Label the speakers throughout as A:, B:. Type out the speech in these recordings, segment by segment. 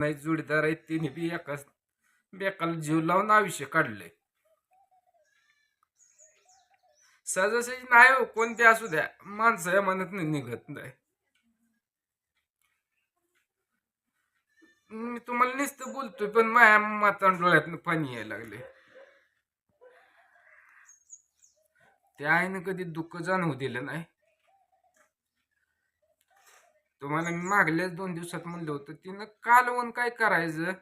A: नाही जोडीदार आहेत तिने बी एकाच बेकाला जीव लावून आयुष्य काढलंय. सहजासहजी नाही हो कोणते असू द्या. माणसं या मनात निघत नाही. मी तुम्हाला नुसतं बोलतोय पण माझ्या मातान डोळ्यातनं पाणी यायला लागले त्या आईनं कधी दुःख जाणवू दिलं नाही. तुम्हाला मी मागल्याच दोन दिवसात म्हणलं होतं तिनं कालवण काय करायचं?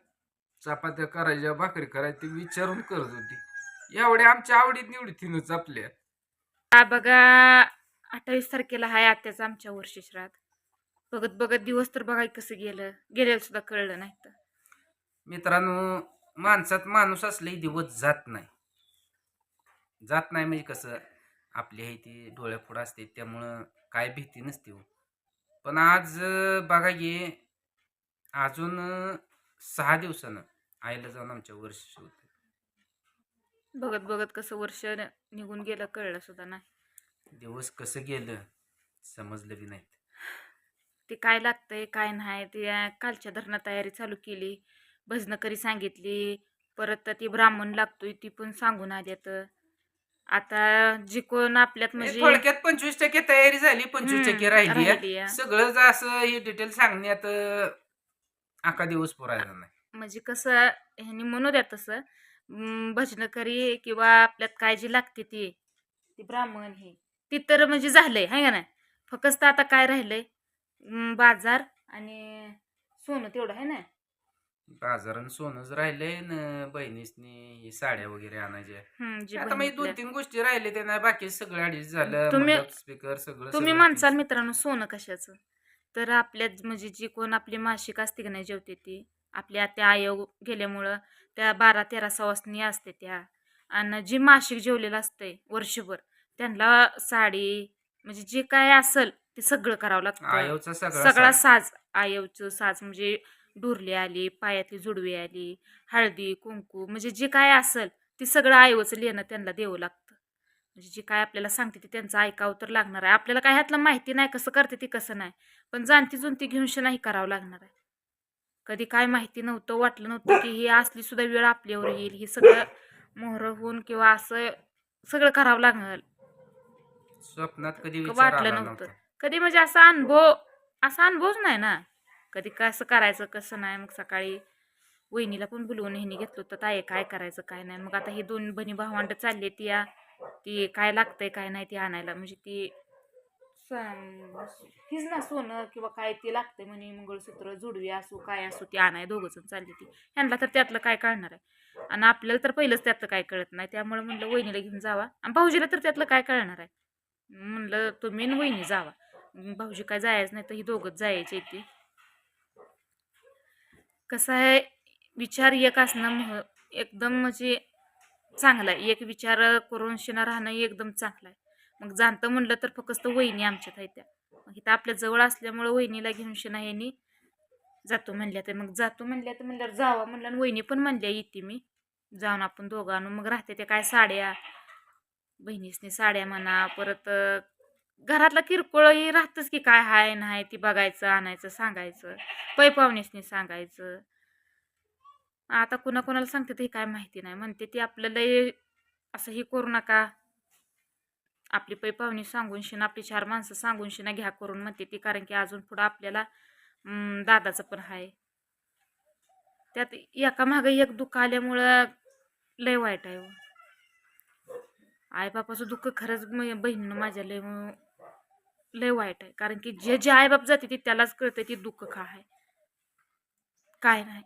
A: चपात्या करायच्या भाकरी करायच्या ते विचारून करत होती. एवढ्या आमच्या आवडीत निवडी तिनं जपल्या.
B: हा बघा अठ्ठावीस तारखेला हाय आत्याचं आमच्या वर्षी श्राद्ध. बघत बघत दिवस तर बघा कसं गेलं गेलेलं सुद्धा कळलं नाही तर.
A: मित्रांनो माणसात माणूस असले दिवस जात नाही. जात नाही म्हणजे कसं आपली आहे ती डोळ्यापुढं असते त्यामुळं काय भीती नसते हो. पण आज बघा ये अजून सहा दिवसानं आईला जाऊन आमच्या वर्ष होते.
B: बघत बघत कसं वर्ष निघून गेलं कळलं सुद्धा नाही.
A: दिवस कसं गेलं समजलं बी नाही
B: ते काय लागतंय काय नाही ते अं, कालच्या धरणा तयारी चालू केली. भजनं करी सांगितली परत ती ब्राह्मण लागतोय ती पण सांगून आल्यात आता जी कोण आपल्यात म्हणजे
A: थोडक्यात पंचवीस टक्के तयारी झाली पंचवीस
B: हम्म,
A: टक्के राहिली
B: राहिलीय.
A: सगळं जर असं हे डिटेल सांगण्यात अख्खा दिवस पुरायला नाही.
B: म्हणजे कसं ह्यांनी म्हणू द्या तसं भजनं करी किंवा आपल्यात काय जी लागते ती ती ब्राह्मण हे ती तर म्हणजे झालंय हाय का नाही? फक्त आता काय राहिलंय? बाजार आणि सोनं तेवढं आहे ना?
A: बाजारात सोनंच राहिलंय न बहिणीसनी हे साड्या वगैरे आणायच्या
B: जी
A: आता दोन
B: बहिणीतल्या.
A: तीन गोष्टी राहिले ते नाही बाकी सगळं अडीच झालं
B: तुम्ही-
A: स्पीकर सगळं
B: तुम्ही
A: सगळं
B: म्हणसाल. मित्रांनो सोनं कशाचं तर आपल्यात म्हणजे जी कोण आपली मासिक असते की नाही जेवते ती आपल्या त्या आयोग गेल्यामुळं त्या बारा तेरा सवासनी असते त्या आणि जी मासिक जेवलेलं असतंय वर्षभर त्यांना साडी म्हणजे जे काय असल ते सगळं करावं लागतं
A: आयोचा सगळा
B: सगळा
A: साज.
B: साज आयवचं साज म्हणजे डुरली आली पायातली जुडवी आली हळदी कुंकू म्हणजे जे काय असल ते सगळं आयवचं लिहिणं त्यांना द्यावं लागतं. म्हणजे जे काय आपल्याला सांगते ते त्यांचं ऐकावं तर लागणार आहे. आपल्याला काय ह्यातलं माहिती नाही कसं करते ते कसं नाही. पण जाणती जुनती घेऊन नाही करावं लागणार आहे. कधी काय माहिती नव्हतं वाटलं नव्हतं की ही असली सुद्धा वेळ आपल्यावर येईल. हे सगळं मोहर होऊन किंवा असं सगळं करावं लागणार.
A: स्वप्नात कधी
B: वाटलं. नव्हता. कधी म्हणजे असा अनुभव असा अनुभवच नाही ना. कधी कसं करायचं कसं नाही मग सकाळी वहिनीला पण बोलवून ह्यानी घेतलं होतं ताई काय करायचं काय नाही. मग आता ही दोन बहिणी भावंड चालली ती या ती काय लागतंय काय नाही ती आणायला. म्हणजे ती स- हीच ना सोनं किंवा काय ते लागतंय म्हणे मंगळसूत्र जुडवी असू काय असू ती आणाय दोघं जण चालली ती. ह्यांना तर त्यातलं काय कळणार आहे. आणि आपल्याला तर पहिलंच त्यातलं काय कळत नाही. त्यामुळे म्हणलं वहिनीला घेऊन जावा. आणि भाऊजीला तर त्यातलं काय कळणार आहे. म्हणलं तुम्ही वहिनी जावा. भाऊजी काय जायचं नाही तर ही दोघंच जायचे ती. कसं आहे? विचार एक असणं मह एकदम म्हणजे चांगला आहे. एक विचार करून शिना राहणं एकदम चांगलं आहे. मग जाणतं म्हणलं तर फक्त वहिनी आमच्यात आहे त्या. मग इथं आपल्या जवळ असल्यामुळं वहिनीला घेऊन शिना यांनी जातो म्हणल्या तर मग जातो म्हणल्या तर म्हणल्यावर जावा म्हणलं आणि वहिनी पण म्हणल्या येते मी. जाऊन आपण दोघं आणू. मग राहते त्या काय साड्या बहिणीसनी साड्या म्हणा परत घरातलं किरकोळही राहतंच की काय हाय नाही ती बघायचं आणायचं सांगायचं. पै पाहुणेसनी सांगायचं. आता कुणा कोणाला सांगते ते काय माहिती नाही. म्हणते ती आपल्याला हे असं हे करू नका. आपली पै पाहुणी सांगून शिना आपली चार माणसं सांगून शिना घ्या करून म्हणते ती. कारण की अजून पुढं आपल्याला दादाचं पण आहे त्यात एका मागे एक दुःख आल्यामुळं लय वाईट आहे हो. आईबापाचं दुःख खरंच म- बहिणीनं माझ्या लय लय वाईट आहे. कारण की जे जे आईबाप जाते ते त्यालाच कळते ती दुःख का आहे. काय नाही.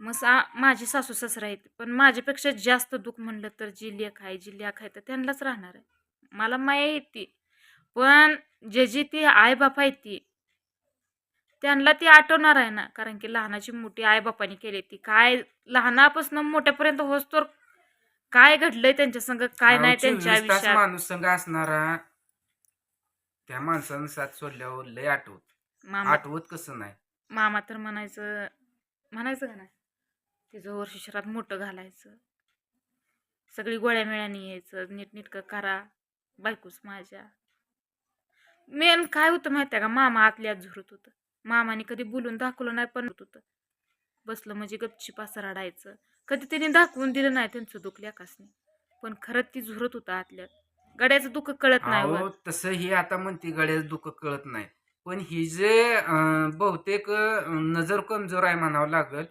B: मग सा माझी सासू सासरा आहेत. पण माझ्यापेक्षा जास्त दुःख म्हणलं तर जी लेख आहे जी लेख आहे तर त्यांनाच राहणार आहे. मला माया येते. पण जे जी ती आईबाप आहेत ती त्यांना ती आठवणार आहे ना. कारण की लहानाची मोठी आईबापाने केली ती. काय लहानापासून मोठ्यापर्यंत होस तर काय घडलंय त्यांच्या संग? काय नाही त्यांच्या
A: 24 तास
B: आयुष्यात?
A: माणूस संघ असणारा. त्या माणसानं साथ सोडल्यावर लय आठवत.
B: मामा.
A: आठवत कसं नाही.
B: मामा तर म्हणायचं म्हणायचं का नाही? तिचं वर्ष शहरात मोठं घालायचं. सगळी गोळ्या मिळ्याने यायचं नीटनीटकं करा बायकोच माझ्या. मेन काय होतं माहिती आहे का? मामा आतल्या झुरत होतं. मामाने कधी बोलून दाखवलं नाही पण होतं बसलं म्हणजे गपचिप असं रडायचं. कधी त्यांनी दाखवून दिलं नाही त्यांचं दुःख लेकासने पण खरंच ती झुरत होता आतल्यात. गड्याचं दुःख कळत नाही वर.
A: अहो तसं ही आता म्हणते गड्याच दुःख कळत नाही. पण ही जे अं, बहुतेक अं, नजर कमजोर आहे म्हणावं लागल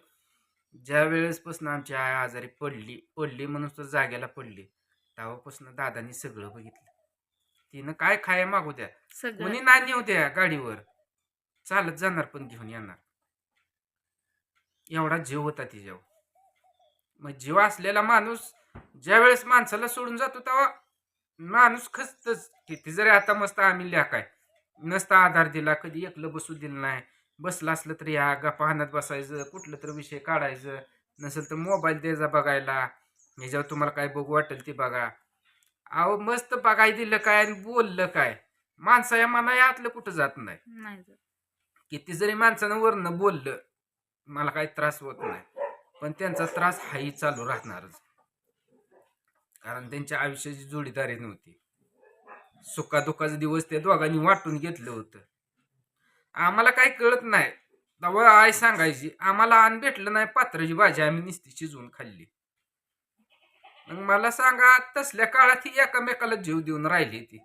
A: ज्या वेळेसपासून आमची आई आजारी पडली पडली म्हणून तर जाग्याला पडली. तेव्हापासून दादानी सगळं बघितलं. तिनं काय खाया मागू द्या.
B: सगळं.
A: कोणी नाही नेऊ द्या गाडीवर. चालत जाणार पण घेऊन येणार. एवढा जीव होता तिच्यावर. मग जीव असलेला माणूस ज्या वेळेस माणसाला सोडून जातो तेव्हा माणूस खचतच. किती जरी आता मस्त आम्ही काय नसता आधार दिला कधी एकलं बसू दिलं नाही. बसलं असलं तरी या गप्पा हाणत बसायचं कुठलं तर विषय काढायचं. नसेल तर मोबाईल द्यायचा बघायला. ह्याच्यावर तुम्हाला काय बघू वाटेल ते बघा. अहो मस्त बघाय दिलं काय आणि बोललं काय? माणसा या मना यातलं कुठं जात नाही.
B: नाही जात.
A: किती जरी माणसानं वरनं बोललं मला काही त्रास होत नाही. पण त्यांचा त्रास हाही चालू राहणारच. कारण त्यांच्या आयुष्याची जोडीदारी नव्हती. सुखादुखाचे दिवस त्या दोघांनी वाटून घेतलं होतं. आम्हाला काही कळत नाही. तवळ आई सांगायची आम्हाला अन्न भेटलं नाही पात्राची भाजी आम्ही नुसती शिजवून खाल्ली. मग मला सांगा तसल्या काळात ही एकामेकाला जीव देऊन राहिली ती.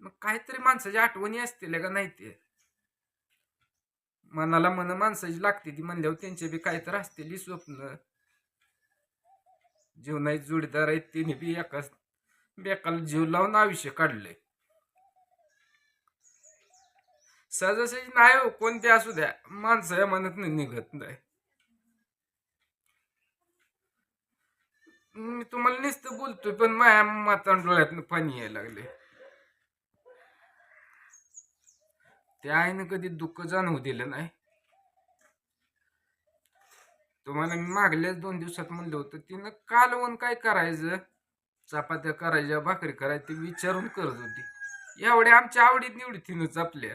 A: मग काहीतरी माणसाच्या आठवणी असतील का नाही ते? मनाला मन माणसाची लागते ती म्हणल्यावर त्यांचे बी काहीतरी असतील स्वप्न. जीवनाची जोडीदार आहेत तिने बी एकाच बेकाला जीव लावून आयुष्य काढले सहजासहजी नाही हो कोणते असू द्या. माणसं या मनात निघत नाही. मी तुम्हाला नुसतं बोलतोय पण माझ्या माता डोळ्यातनं पाणी यायला लागले त्या आईनं कधी दुःख जाणवू दिलं नाही. तुम्हाला मी मागल्याच दोन दिवसात म्हणलं होतं तिनं कालवून काय करायचं? चपात्या करायच्या भाकरी करायची विचारून करत होती. एवढ्या आमच्या आवडीत निवडी तिनं जपल्या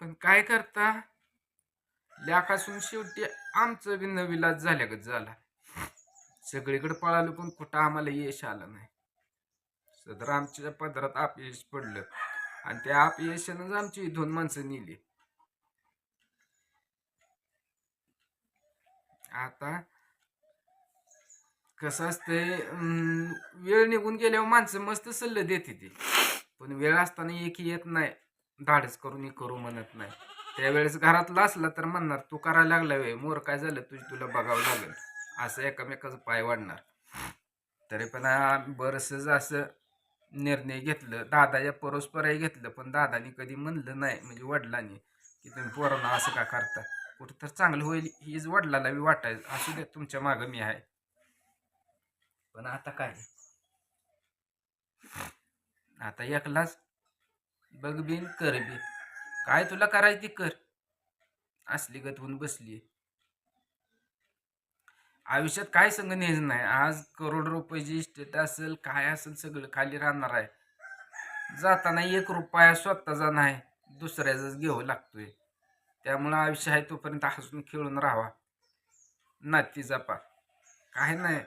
A: पण काय करता? लेखासून शेवटी आमचं बी नविलाज झाल्यागत झाला. सगळीकडे पळालो पण कुठं आम्हाला यश आलं नाही. सदर आमच्या पदरात अपयश पडलं. आणि त्या अपयशानंच आमची दोन माणसं नेली. आता कसं असतंय वेळ निघून गेल्यावर माणसं मस्त सल्ले देते ती. पण वेळ असताना एक येत नाही. धाडस करून हे करू म्हणत नाही. त्यावेळेस घरातला असला तर म्हणणार तू करायला लागला वे मोर काय झालं? तुझ तुला बघावं लागेल. असं एकामेकाचं पाय वाढणार. तरी पण बरंच असं निर्णय घेतलं. दादाच्या परस्परही घेतलं. पण दादानी कधी म्हणलं नाही म्हणजे वडिलांनी की तुम्ही पोरांना असं का करता? कुठं तर चांगलं होईल हीच वडिलाला बी वाटायचं. असू द्या तुमच्या मागं मी आहे. पण आता काय? आता एकलाच बघ बिन कर बी काय तुला करायची ती कर. असली गत होऊन बसली आयुष्यात काय संग न्यायचं नाही. आज करोड रुपयाची इस्टेट असेल काय असेल सगळं खाली राहणार आहे. जाताना एक रुपया स्वतःचा नाही दुसऱ्याचाच घेऊ लागतोय. त्यामुळं आयुष्य आहे तोपर्यंत हसून खेळून राहावा. नाती जपा. काही नाही.